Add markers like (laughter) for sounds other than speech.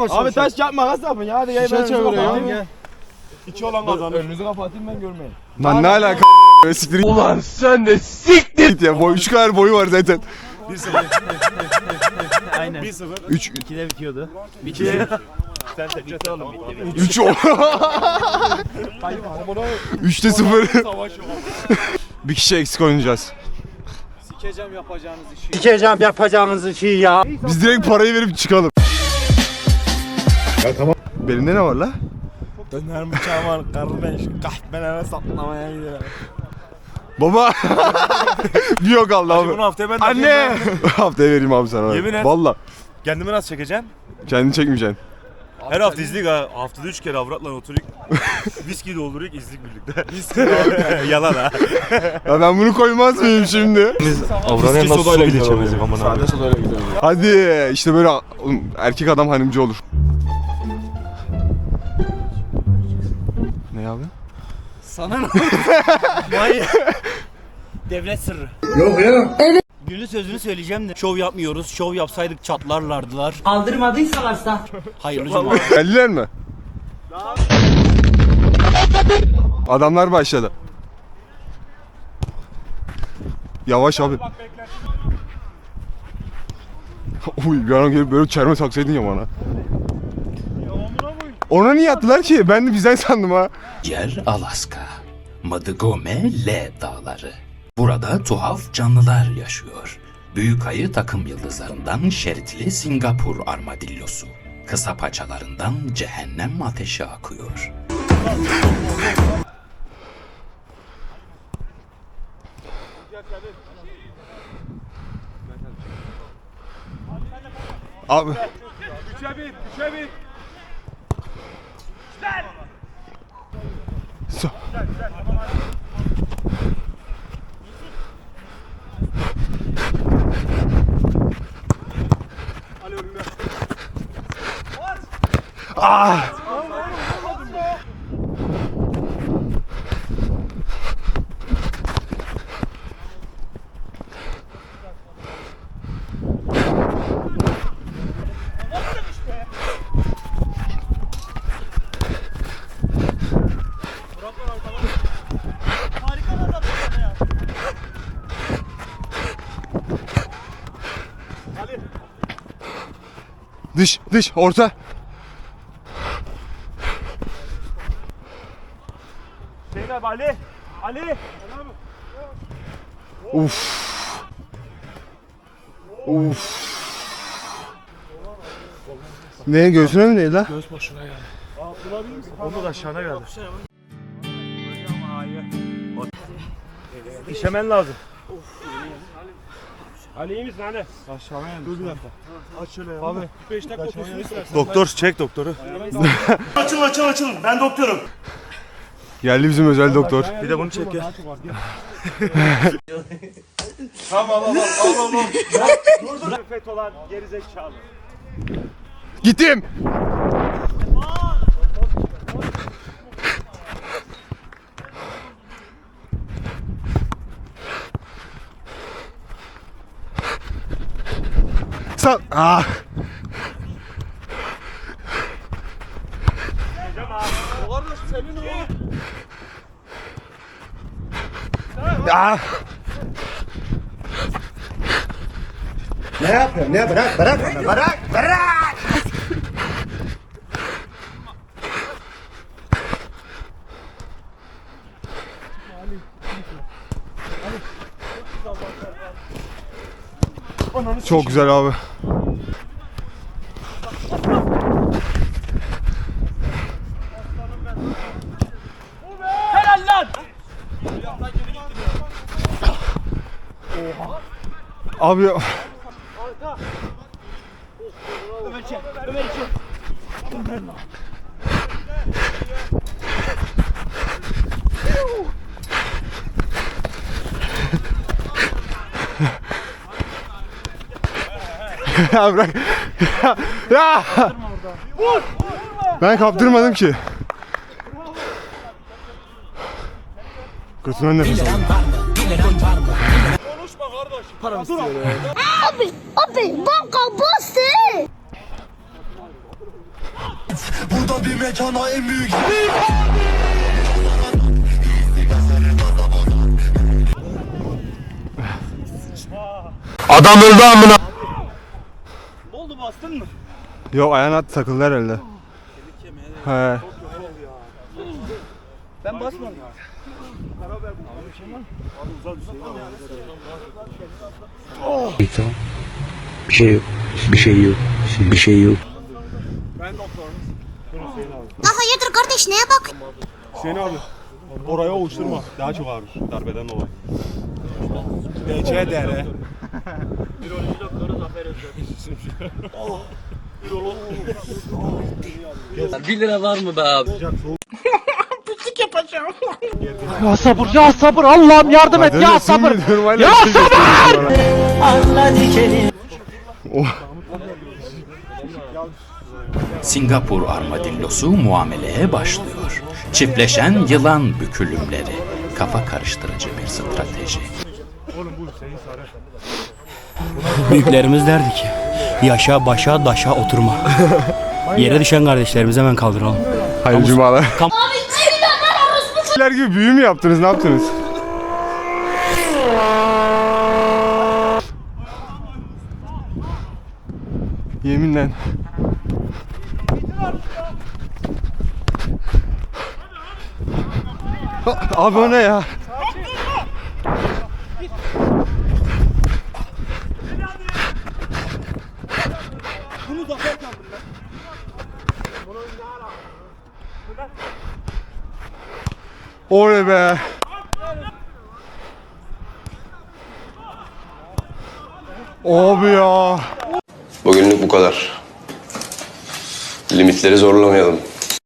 Abi taş kağıt makas yapın ya hadi gel ben önünüzü çeviriyor kapatayım ya. gel. İki olan kazanır. Önünüzü kapatayım ben görmeyeyim. Lan ne alaka (laughs) Siktir Ulan sen de siktir. ya. Boy, üç kadar boyu var zaten. 1-0. Aynen. 1-0. 3 2'de bitiyordu. 2. Sen de kötü oğlum. 3 o. 3'te 0. Savaş yok. Bir kişi eksik oynayacağız. Sikeceğim yapacağınız işi. Sikeceğim yapacağınız işi ya. Biz direkt parayı verip çıkalım. Ya tamam. Belinde ne var la? Döner bıçağım var. Karı ben şu kahvelerine saplamaya gidiyorum. Baba. (laughs) bir yok kaldı Bunu abi. haftaya ben de Anne. yapayım (laughs) Haftaya vereyim abi sana. Yemin et. Valla. Kendimi nasıl çekeceğim? Kendini çekmeyeceksin. Her hafta izlik ha. Haftada 3 kere avratla oturup (laughs) viski doldurup izlik birlikte. Viski Yalan ha. Ya ben bunu koymaz mıyım şimdi? Avranaya nasıl su bile içemezdik aman abi. Sade sodayla gidiyor. Hadi işte böyle oğlum, erkek adam hanımcı olur. Abi? Sana ne? Vay. (laughs) Devlet sırrı. Yok ya. Evet. Günün sözünü söyleyeceğim de şov yapmıyoruz. Şov yapsaydık çatlarlardılar. Aldırmadıysalarsa. Hayırlı cuma. Geldiler mi? Adamlar başladı. Yavaş abi. Uy bir an gelip böyle çerme taksaydın ya bana. Ona niye attılar ki? Ben de bizden sandım ha. Yer Alaska. Madigome L dağları. Burada tuhaf canlılar yaşıyor. Büyük ayı takım yıldızlarından şeritli Singapur armadillosu. Kısa paçalarından cehennem ateşi akıyor. Abi. Üçe bir, üçe bir. So- Ah! Dış, dış, orta. Zeynep Ali. Ali. Uf. Uf. Ne göğsüne mi değil la? Onu da aşağına geldi. İşemen lazım. Ali iyi misin Ali? Aşağıya geldi. Dur bir dakika. Aç şöyle ya. Abi. 5 dakika otursun istersen. Doktor çek doktoru. (laughs) açıl açıl açıl. Ben doktorum. Geldi bizim özel doktor. Bir de bunu çek ya. tamam al al al al al. Dur dur. Nefet olan gerizekalı. Gittim. Ah. Ah. Ne yapıyorsun? Ne bırak bırak bırak bırak. Çok güzel abi. Abi (laughs) ya bırak. Ya. ya. Ben kaptırmadım ki. Götünden nefes aldım. Abi, banca, você! Adam öldü amına. Ne oldu bastın mı? Yok ayağına at takıldı herhalde. He. Ben basmadım. Bir şey yok. Bir şey yok. Bir şey yok. Ya hayırdır kardeş neye bak? Hüseyin abi. Oraya ovuşturma. Daha çok ağrır darbeden dolayı. DC dere. Ya sabır ya sabır Allah'ım yardım et ya sabır. Ya sabır. Singapur armadillosu muameleye başlıyor. Çiftleşen yılan bükülümleri. Kafa karıştırıcı bir strateji. Büyüklerimiz derdi ki yaşa başa daşa oturma. (laughs) Yere düşen kardeşlerimizi hemen kaldıralım. Hayırlı cumalar. Kam- Şeyler gibi büyü mü yaptınız? Ne yaptınız? Yeminle. Abi o ne ya? Oley be. Abi ya. Bugünlük bu kadar. Limitleri zorlamayalım.